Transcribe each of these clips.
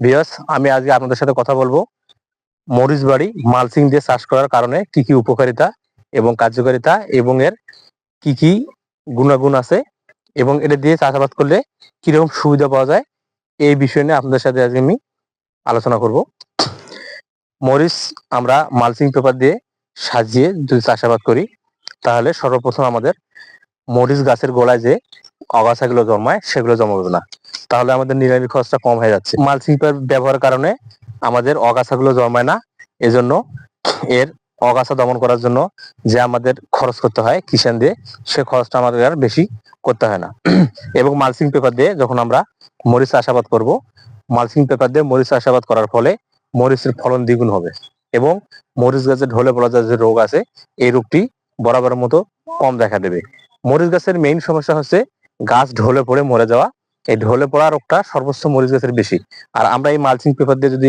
বিয়স আমি আজকে আপনাদের সাথে কথা বলব মরিচ বাড়ি মালচিং দিয়ে চাষ করার কারণে কি কি উপকারিতা এবং কার্যকারিতা এবং এর কি কি গুণাগুণ আছে এবং এটা দিয়ে চাষাবাদ করলে কীরকম সুবিধা পাওয়া যায়, এই বিষয় নিয়ে আপনাদের সাথে আজকে আমি আলোচনা করব। মরিচ আমরা মালচিং পেপার দিয়ে সাজিয়ে যদি চাষাবাদ করি, তাহলে সর্বপ্রথম আমাদের মরিচ গাছের গোড়ায় যে অগাছাগুলো জন্মায় সেগুলো জমাবে না। তাহলে আমাদের নিরামি খরচটা কম হয়ে যাচ্ছে। মালচিং পেপার ব্যবহারের কারণে আমাদের অগাছাগুলো জন্মায় না। এজন্য এর অগাছা দমন করার জন্য যে আমাদের খরচ করতে হয় কিষান দিয়ে, সে খরচটা আমাদের আর বেশি করতে হয় না। এবং মালচিং পেপার দিয়ে যখন আমরা মরিচ চাষাবাদ করব, মালচিং পেপার দিয়ে মরিচ চাষাবাদ করার ফলে মরিচের ফলন দ্বিগুণ হবে। এবং মরিচ গাছে ঢলে পড়া যে রোগ আছে, এই রোগটি বরাবরের মতো কম দেখা দেবে। মরিচ গাছের মেইন সমস্যা হচ্ছে গাছ ঢলে পড়ে মরে যাওয়া এই ঢলে পড়া রোগটা সর্বোচ্চ মরিচ গাছের বেশি। আর আমরা এই মালচিং পেপার দিয়ে যদি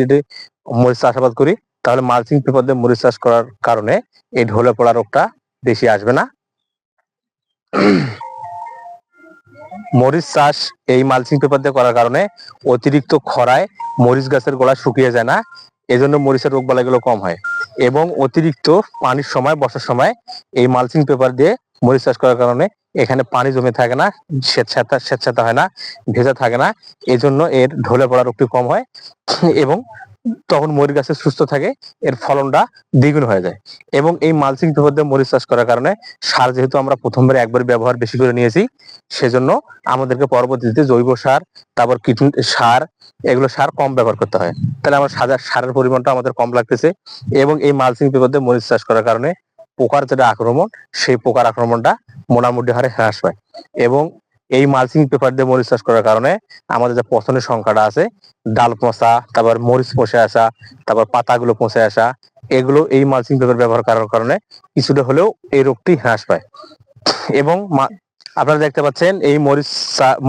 মরিচ চাষাবাদ করি, তাহলে মালচিং পেপার দিয়ে মরিচ চাষ করার কারণে এই ঢলে পড়া রোগটা বেশি আসবে না। মরিচ চাষ এই মালচিং পেপার দিয়ে করার কারণে অতিরিক্ত খরায় মরিচ গাছের গোড়া শুকিয়ে যায় না, এজন্য মরিচের রোগ বালাইগুলো কম হয়। এবং অতিরিক্ত পানির সময়, বর্ষার সময় এই মালচিং পেপার দিয়ে মরিচ চাষ করার কারণে এখানে পানি জমে থাকে না, স্বেচ্ছাতা স্বেচ্ছাতা হয় না, ভেজা থাকে না। এজন্য এর ঢলে পড়া রোগটি কম হয় এবং তখন মরিচ গাছে সুস্থ থাকে, এর ফলনটা দ্বিগুণ হয়ে যায়। এবং এই মালচিং পেপার মরিচ চাষ করার কারণে সার যেহেতু আমরা প্রথমবারে একবার ব্যবহার বেশি করে নিয়েছি, সেজন্য আমাদেরকে পরবর্তীতে জৈব সার, তারপর কীটন, সার, এগুলো সার কম ব্যবহার করতে হয়। তাহলে আমার সাজার সারের পরিমাণটা আমাদের কম লাগতেছে এবং এই মালচিং পেপার মরিচ চাষ করার কারণে পোকার যেটা আক্রমণ, সেই পোকার আক্রমণটা মোটামুটি হারে হ্রাস পায়। এবং এই মালচিং পেপার দিয়ে মরিচ চাষ করার কারণে আমাদের যে পচনের সংখ্যাটা আছে, ডাল পচা, তারপর মরিচ পচে আসা, তারপর পাতাগুলো পচে আসা, এগুলো এই মালচিং পেপার ব্যবহার করার কারণে কিছুটা হলেও এই রোগটি হ্রাস পায়। এবং আপনারা দেখতে পাচ্ছেন এই মরিচ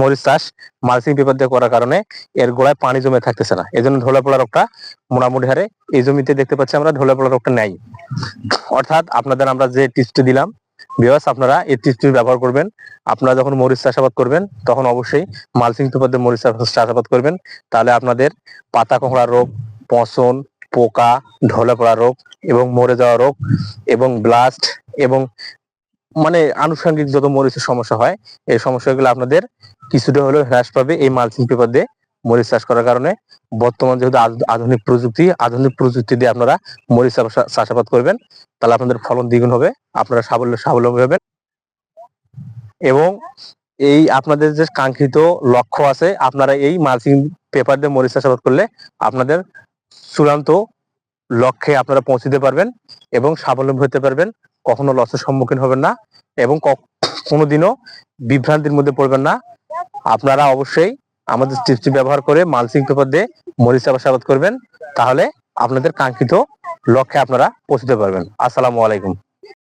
মরিচ চাষ মালচিং পেপার দিয়ে করার কারণে এর গোড়ায় পানি জমে থাকতেছে না। এই জন্য ঢোলা পড়া রোগটা মোটামুটি হারে এই জমিতে দেখতে পাচ্ছি আমরা ঢোলা পড়া রোগটা নেই। অর্থাৎ আপনাদের আমরা যে টিপসটি দিলাম বিবাস আপনারা এই টিপসটি ব্যবহার করবেন। আপনারা যখন মরিচ চাষাবাদ করবেন, তখন অবশ্যই মালচিং পেপার দিয়ে মরিচ চাষাবাদ করবেন। তাহলে আপনাদের পাতা কোঁকড়া রোগ, পচন, পোকা, ঢলে পড়া রোগ এবং মরে যাওয়া রোগ এবং ব্লাস্ট এবং মানে আনুষঙ্গিক যত মরিচের সমস্যা হয়, এই সমস্যাগুলো আপনাদের কিছুটা হলেও হ্রাস পাবে এই মালচিং পেপার দিয়ে। মরিচ চাষ করার কারণে বর্তমান যেহেতু আধুনিক প্রযুক্তি আধুনিক প্রযুক্তি দিয়ে আপনারা মরিচ চাষা- চাষাবাদ করবেন, তাহলে আপনাদের ফলন দ্বিগুণ হবে, আপনারা সাবল্য স্বাবলম্বী হবেন। এবং এই আপনাদের যে কাঙ্ক্ষিত লক্ষ্য আছে, আপনারা এই মালচিং পেপার দিয়ে মরিচ চাষাবাদ করলে আপনাদের চূড়ান্ত লক্ষ্যে আপনারা পৌঁছতে পারবেন এবং স্বাবলম্বী হতে পারবেন, কখনো লসের সম্মুখীন হবেন না এবং কোনোদিনও বিভ্রান্তির মধ্যে পড়বেন না। আপনারা অবশ্যই আমাদের টিপসটি ব্যবহার করে মালসিং পেপার দিয়ে মরিচ চাষাবাদ করবেন। তাহলে আপনাদের কাঙ্ক্ষিত লক্ষ্যে আপনারা পৌঁছতে পারবেন। আসসালামু আলাইকুম।